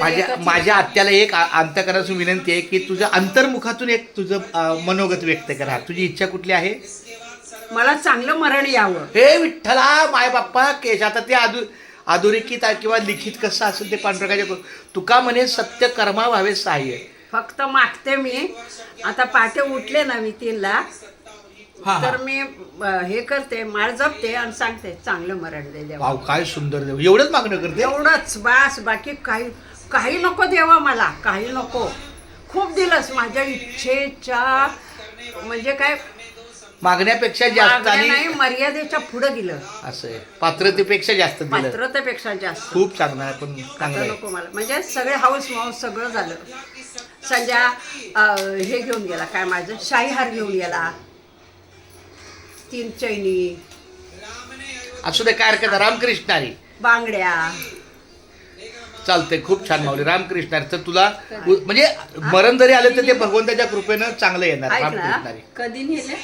माझ्या माझ्या आत्याला एक अंतकरणाची विनंती आहे की तुझ्या अंतर्मुखातून एक तुझं अ, मनोगत व्यक्त करा. तुझी इच्छा कुठली आहे? मला चांगलं मरण यावं. हे विठ्ठला माय बाप्पा केश आता ते अधु अधोरेखित आहे किंवा लिखित कसं असेल ते पांडुरंगाच्या तुका म्हणे सत्य कर्मा व्हावे सहाय्य. फक्त मागते मी. आता पहाटे उठले ना मी तीनला. हा, तर. मी अ, हे करते माळ जपते आणि सांगते चांगलं मरण दे देवा. वाव काय सुंदर देव. एवढंच मागणं करते? एवढंच बास बाकी काही काही नको देवा मला काही नको. खूप दिलंस माझ्या इच्छेच्या म्हणजे काय? मागण्यापेक्षा जास्त मागण्या आणि नाही मर्यादेच्या पुढे दिलं असं आहे. पात्रतेपेक्षा जास्त दिलं. पात्रतेपेक्षा जास्त. खूप चांगलं आहे पण चांगलं आता आहे. नको मला. म्हणजे सगळे हाऊस माऊस सगळं झालं. संध्या अं, हे घेऊन गेला काय माझं? शाहीहार घेऊन गेला. तीन चैनी। असू दे काय हरकत. रामकृष्णारी. बांगड्या। चालतंय खूप छान माऊली. रामकृष्णारी. तर तुला म्हणजे मरण जरी आलं तर ते भगवंताच्या कृपेनं चांगलं येणार ऐक ना. रामकृष्णारी. कधी नेले?